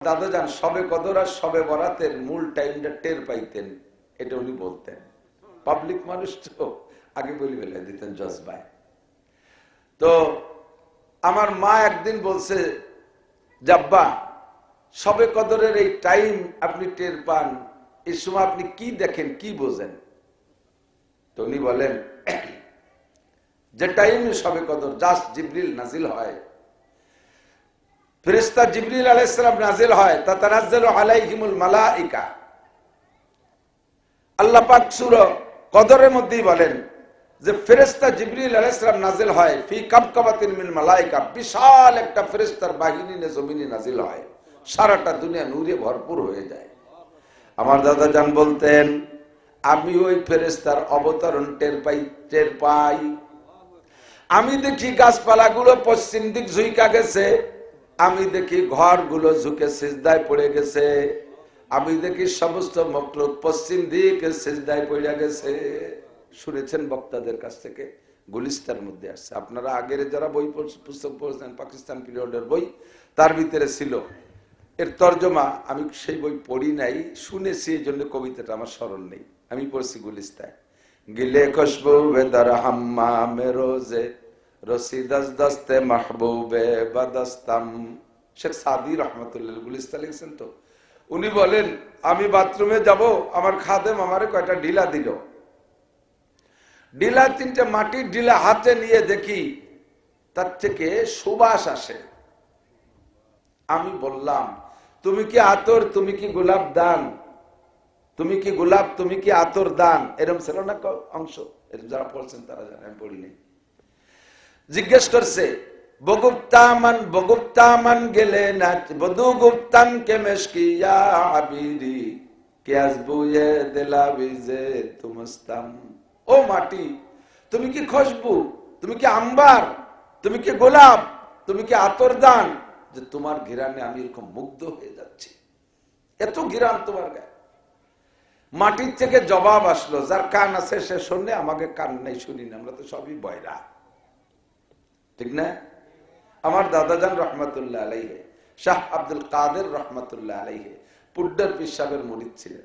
দাদা যান, সবে কদর আর সবে বরাতের মূল টাইমটা টের পাইতেন, এটা উনি বলতেন। পাবলিক মানুষ তো, আগে বলি বেলে দিতেন জজবায়। তো আমার মা একদিন বলছে, জাব্বা, সবে কদরের এই টাইম আপনি টের পান এই সময় আপনি কি দেখেন, কি বোঝেন? তো উনি বলেন, যে টাইমে সবে কদর, জাস্ট জিবরিল নাজিল হয় ফেরেস্তা জিবরিল আলাইসালাম নাজিল হয় তা তানাজ্জালু আলাইহিমুল মালাইকা। আল্লাহ পাক সূরা কদরের মধ্যেই বলেন যে ফেরেস্তা জিবরিল আলাইসালাম নাজিল হয়, ফি কাবকাবাতিন মিন মালাইকা, বিশাল একটা ফেরেস্তার বাহিনী নে জমিনে নাজিল হয়। সারাটা দুনিয়া নূরে ভরপুর হয়ে যায়। আমার দাদা যান বলতেন, আমি ওই ফেরেস্তার অবতরণ টের পাই টের পাই। আমি দেখি গাছপালাগুলো পশ্চিম দিক ঝুইকা গেছে আমি দেখি ঘরগুলো ঝুঁকে সিজদায় পড়ে গেছে। আমি দেখি সমস্ত মকলুক পশ্চিম দিকে সিজদায় পড়ে গেছে। শুনেছেন বক্তাদের কাছ থেকে, গুলিস্তার মধ্যে আসছে। আপনারা আগের যারা বই পুস্তক পড়েছেন, পাকিস্তান পিরিয়ডের বই, তার ভিতরে ছিল। এর তর্জমা, আমি সেই বই পড়ি নাই, শুনেছি এই জন্য কবিতাটা আমার স্মরণ নেই। আমি পড়ছি গুলিস্তায়। গিলে খুশবু বেদার হাম্মা মেরোজে রসিদাস দস্তে মাহবুবে বাদাস্তাম। শেখ সাদি রহমতুল্লাহ গুলিস্তা লিখছেন তো উনি বলেন, আমি বাথরুমে যাব, আমার খাদেম আমারে কয়টা ঢিলা দিল। ডিলা তিনটে মাটির ডিলা হাতে নিয়ে দেখি, তার থেকে সুবাস আসে। আমি বললাম, তুমি কি আতর, তুমি কি গোলাপ দান? তুমি কি গোলাপ, তুমি কি আতর দান? এরম ছিল না অংশ। এরম যারা পড়ছেন তারা জানে, আমি পড়িনি। জিজ্ঞেস করছে, বগুপ্তামান বগুপ্তামান গেলে না বধু গুপ্তান কে? মেশকিয়া আবিরি কে আসবুয়ে দিলা বিজে তুমস্তাম? ও মাটি, তুমি কি খুশবু তুমি কি আম্বার? তুমি কি গোলাপ? তুমি কি আতর দান যে তোমার ঘিরানে আমি এরকম মুগ্ধ হয়ে যাচ্ছি। এত ঘিরান তোমার গায়ে। মাটির থেকে জবাব আসলো, যার কান আছে সে শোনে, আমাকে কান নেই, শুনি না, আমরা তো সবই বয়রা। ঠিক না? আমার দাদাজান রহমতুল্লাহ আলাইহে, শাহ আব্দুল কাদের রহমতুল্লাহ আলাইহে, পুড্ডার পিসাবের মরিদ ছিলেন।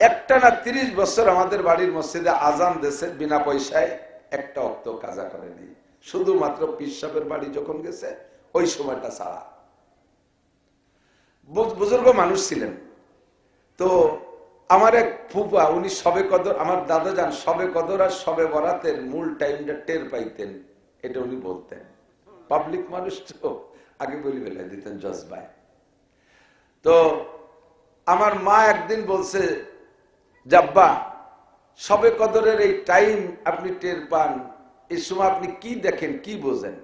একটা না তিরিশ বছর আমাদের বাড়ির মসজিদে আজান দেশে বিনা পয়সায় একটা অক্ত কাজা করেনি শুধুমাত্র পিসাবের বাড়ি যখন গেছে, ওই সময়টা ছাড়া। বুজুর্গ মানুষ ছিলেন। তো আমার এক ফুপা, উনি সবে কদর, আমার দাদা যান সবে কদর আর সবে বরাতের মূল টাইমটা টের পাইতেন। এটা উনি বলতেন। পাবলিক মানুষ তো আগে বলি বেলে দিতেন জজবায়। তো আমার মা একদিন বলছে, জাব্বা, সবে কদরের এই টাইম আপনি টের পান এই সময় আপনি কি দেখেন, কি বোঝেন?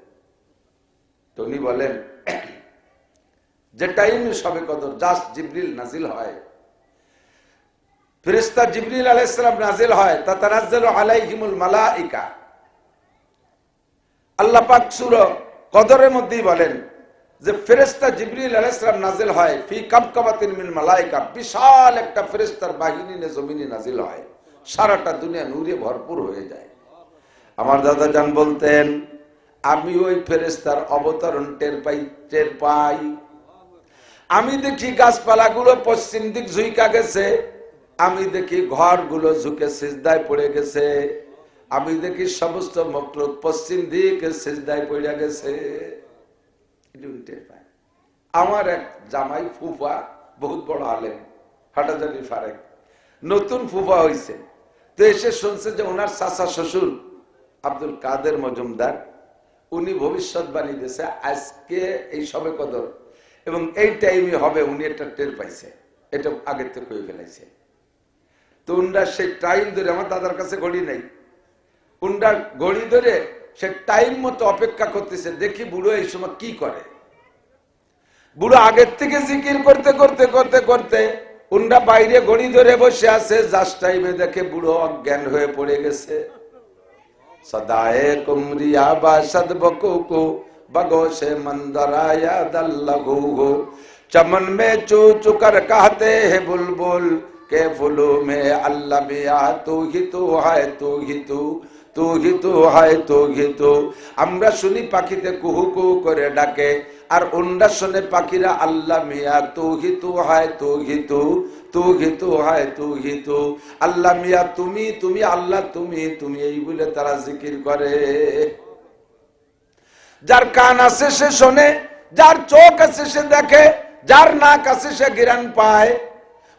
তো উনি বলেন, যে টাইমে সবে কদর জাস্ট জিবরিল নাজিল হয়। ফেরেস্তা জিবরিল আলাইসালাম নাজিল হয়। তা তানাজ্জালু আলাইহিমুল মালাইকা। আল্লাহ পাক সূরা কদরের মধ্যেই বলেন যে ফেরেস্তা জিবরিল আলাইসালাম নাজিল হয় ফি কাবকাবাতিন মিন মালাইকা, বিশাল একটা ফেরেস্তার বাহিনী জমিনে নাজিল হয়। সারাটা দুনিয়া নূরে ভরপুর হয়ে যায়। আমার দাদা যান বলতেন, আমি ওই ফেরেস্তার অবতরণ টের পাই টের পাই। আমি দেখি গাছপালাগুলো পশ্চিম দিক ঝুইকা গেছে, আমি দেখি ঘরগুলো ঝুঁকে সিজদায় পড়ে গেছে। আমি দেখি সমস্ত মকলুক পশ্চিম দিকে সেজদায় পড়ে গেছে। আমার এক জামাই ফুফা, বহুত বড় আলেম হাটাজারি ফারেক। নতুন ফুফা হয়েছে তো এসে শুনছে যে ওনার চাচা শ্বশুর আব্দুল কাদের মজুমদার, উনি ভবিষ্যৎবাণী দিয়েছে আজকে এই সবে কদর। এবং এই টাইমে হবে উনি একটা টের পাইছে। এটা আগের থেকে কয়ে ফেলাইছে। তো উনরা সেই টাইম ধরে আমার দাদার কাছে ঘড়ি নেই। উনরা ঘড়ি ধরে সে টাইম মতো অপেক্ষা করতেছে দেখি বুড়ো এই সময় কি করে বুড়ো আগের থেকে জিকির করতে করতে করতে করতে উনরা বাইরে ঘড়ি ধরে বসে আছে জাস্ট টাইমে দেখে বুড়ো অজ্ঞান হয়ে পড়ে গেছে सदाए कुमरिया बासद बको बगो से मंदराया दल्लहू हो चमन में चू चुकर कहते हैं बुलबुल के फूलों में अल्लाह मिया तू ही तू है तू ही तू তু হিতু হয় তু হিতু আমরা শুনি পাখিতে কুহু কুহু করে ডাকে। আর উন্ডা শোনে পাখিরা, আল্লাহ মিয়া, তু হি তু হায় তু হি তু তু হি তু হায় তু হি আল্লাহ মিয়া, তুমি তুমি, আল্লাহ তুমি তুমি এই বলে তারা জিকির করে। যার কান আছে সে শোনে, যার চোখ আছে সে দেখে, যার নাক আছে সে গিরান পায়।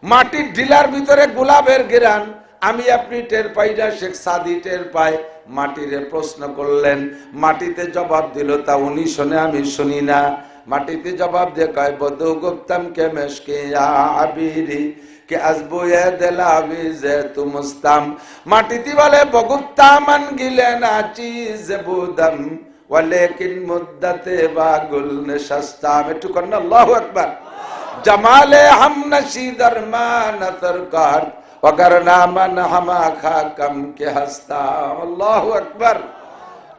মাটির ঢিলার ভিতরে গোলাপের গিরান আমি আপনি টের পাই না, শেখ সাদি টের পায়। মাটিরে প্রশ্ন করলেন, মাটিতে জবাব দিল, তা উনি শোনে, আমি শুনি না। মাটিতে জবাব দিয়ে কয়, বধু গুপ্তম কে মেশকে আবিরি, কে আসব এ দেলাবি যে তুমস্তাম মাটিতে বলে বগুপ্তামান গিলে না চিজ বুদম, ওয়ালেকিন মুদ্দাতে বাগুল নেশাস্তাম একটু কন্যা আল্লাহু আকবার। জামালে হাম নশি দরমান তরকার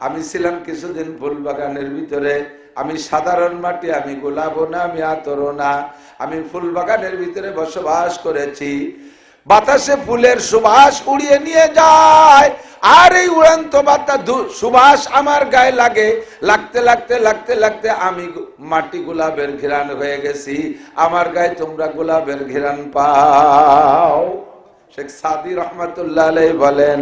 আমি ছিলাম কিছুদিন ফুল বাগানের ভিতরে। আমি সাধারণ মাটি, আমি গোলাপও না, আমি আতরও না। আমি ফুল বাগানের ভিতরে বসবাস করেছি। বাতাসে ফুলের সুবাস উড়িয়ে নিয়ে যায়। আর এই উড়ন্ত বাতা সুবাস আমার গায়ে লাগে। লাগতে লাগতে লাগতে লাগতে আমি মাটি গোলাপের ঘেরান হয়ে গেছি। আমার গায়ে তোমরা গোলাপের ঘেরান পাও। শেখ সাদি রহমতুল্লাহ বলেন,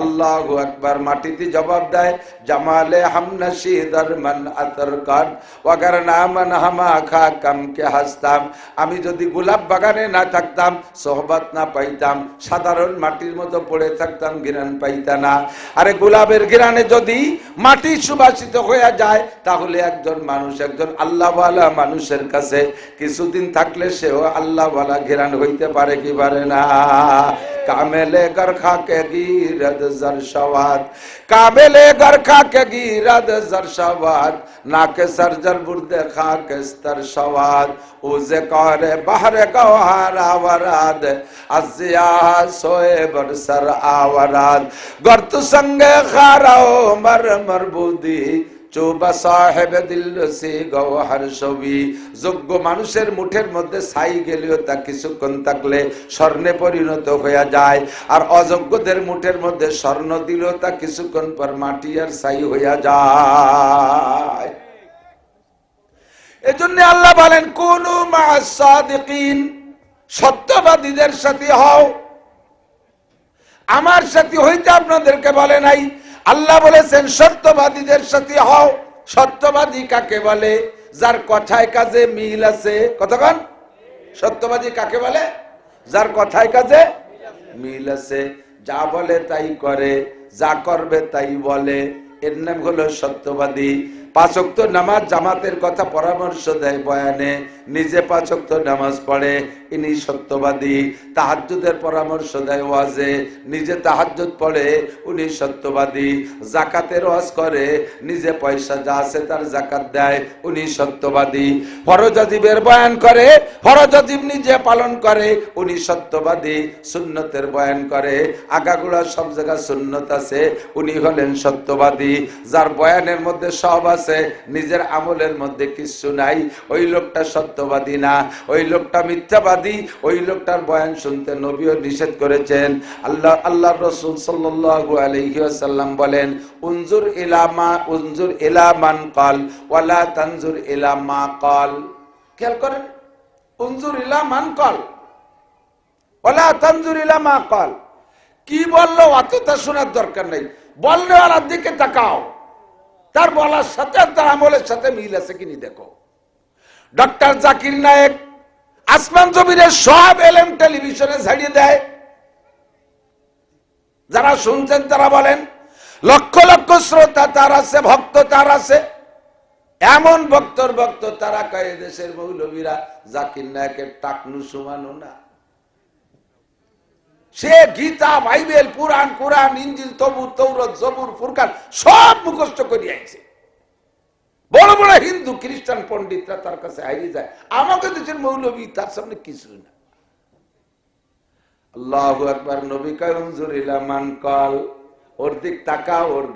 আল্লাহ আকবার। মাটিতে জবাব দেয়, জামালে হামনাশি দরমান আতর কর ওয়াগার নামান হামা খা কাম কে হাসতাম। আমি যদি গোলাপ বাগানে না থাকতাম, সোহবত না পাইতাম, সাধারণ মাটির মতো পড়ে থাকতাম গিরান পাইতা না। আরে গোলাপের ঘিরানে যদি মাটি সুবাসিত হয়ে যায়, তাহলে একজন মানুষ একজন আল্লাহওয়ালা মানুষের কাছে কিছুদিন থাকলে সেও আল্লাহওয়ালা ঘিরান হইতে পারে কি পারে না। کامے کامل گرخا کے گیرد زر شود کامل گرخا کے گیرد زر شود ناک سرجر برد خاکستر شود اوز کار بحر گوهر آورد از زیاه سوئے برسر آوراد۔ گرت سنگ خارا عمر مربودی চৌবা সাহেব দিল সে গৌহার ছবি। যোগ্য মানুষের মুঠের মধ্যে ছাই গেলেও তা কিছুক্ষণ থাকলে স্বর্ণে পরিণত হয়ে যায়। আর অযোগ্যদের মুঠের মধ্যে স্বর্ণ দিলেও তা কিছুক্ষণ পর মাটি আর ছাই হইয়া যায়। এজন্য আল্লাহ বলেন, কোন সত্যবাদীদের সাথে হও। আমার সাথে হইতে আপনাদেরকে বলে নাই আল্লাহ বলেছেন, সত্যবাদীদের সাথে হও। সত্যবাদী কাকে বলে? যার কথায় কাজে মিল আছে, কতক্ষণ? সত্যবাদী কাকে বলে? যার কথায় কাজে মিল আছে। যা বলে তাই করে, যা করবে তাই বলে। এর নাম হলো সত্যবাদী। পাঁচক্ত নামাজ জামাতের কথা পরামর্শ দেয় বয়ানে, নিজে পাঁচক্ত নামাজ পড়ে, ইনি সত্যবাদী। তাহাজ্জুদের পরামর্শ দেয় ওয়াজে, নিজে তাহাজ্জুদ পড়ে, উনি সত্যবাদী। জাকাতের ওয়াজ করে, নিজে পয়সা যা আছে তার জাকাত দেয়, উনি সত্যবাদী। ফরজাজিবের বয়ান করে ফরজাজিব নিজে পালন করে, উনি সত্যবাদী। সুন্নতের বয়ান করে, আগাগুড়া সব জায়গায় সুন্নত আছে, উনি হলেন সত্যবাদী। যার বয়ানের মধ্যে সব আছে, নিজের আমলের মধ্যে কিছু নাই। ওই লোকটা সত্যবাদী না, ওই লোকটা মিথ্যাবাদী, ওই লোকটার বয়ান শুনতে নবীও নিষেধ করেছেন। আল্লাহ আল্লাহ রসুল সাল্লাল্লাহু আলাইহি ওয়াসাল্লাম বলেন, উনজুর ইলামা উনজুর ইলামান কল, ওয়ালা তানজুর ইলা মা কল। খেয়াল করেন, উনজুর ইলামান কল, ওয়ালা তানজুর ইলা মা কল। কি বলল অতটা শোনার দরকার নেই। বলনেওয়ালার দিকে তাকাও। তার বলার সাথে তার আমলের সাথে মিল আছে কিনি দেখো। ডক্টর জাকির নায়েক আসমান জমিনের সব এলএম টেলিভিশনে ছাড়িয়ে দেয়। যারা শুনছেন তারা বলেন, লক্ষ লক্ষ শ্রোতা তার আছে, ভক্ত তার আছে। এমন ভক্তর ভক্ত তারা কয়ে দেশের মৌলবীরা জাকির নায়কের টাকনু সমানো না। সে গীতা, বাইবেল, পুরাণ, কোরআন, ইঞ্জিল তবুর তৌরত, জবুর, ফুরকান সব মুখস্থ করে আইছে। বড় বড় হিন্দু, খ্রিস্টান পন্ডিতরা তার কাছে হারিয়ে যায়। আমাকে দেশের মৌলবী, তার সামনে কিছু না। আল্লাহ একবার নবী কল। ওর দিক ওর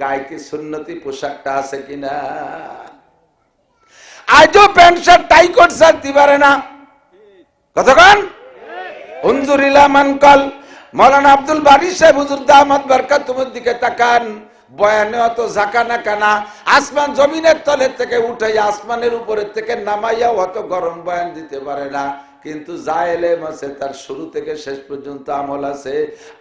সুন্নতি পোশাকটা আছে কিনা? প্যান্ট শার্ট দিবারে না। কতক্ষণ হুনজুরিলা মান কল। মৌলানা আব্দুল বারি সাহেব, হুজুর দামাত বরকত, তোমার দিকে তাকান। বয়ানে অত জাকানা কানা। আসমান জমিনের তলের থেকে উঠে আসমানের উপরের থেকে নামাইয়া অত গরম বয়ান দিতে পারে না। কিন্তু যা এলেম আছে তার শুরু থেকে শেষ পর্যন্ত আমল আছে।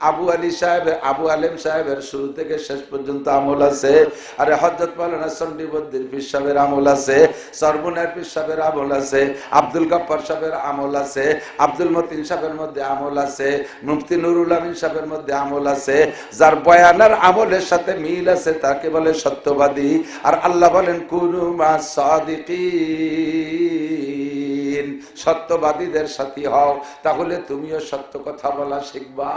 আবু আলী সাহেবের আবু আলেম সাহেবের শুরু থেকে শেষ পর্যন্ত আমল আছে। আরে হজরত মালানা চন্ডীবদ্দির পীর সাহেবের আমল আছে, সর্বনার পীর সাহেবের আমল আছে, আব্দুল গাফর সাহেবের আমল আছে, আব্দুল মতিন সাহেবের মধ্যে আমল আছে, মুফতি নুরুল আমিন সাহেবের মধ্যে আমল আছে। যার বয়ানার আমলের সাথে মিল আছে, তাকে বলে সত্যবাদী। আর আল্লাহ বলেন, কুনু মা সাদিকিন সত্যবাদীদের সাথী হও তাহলে তুমিও সত্য কথা বলা শিখবা।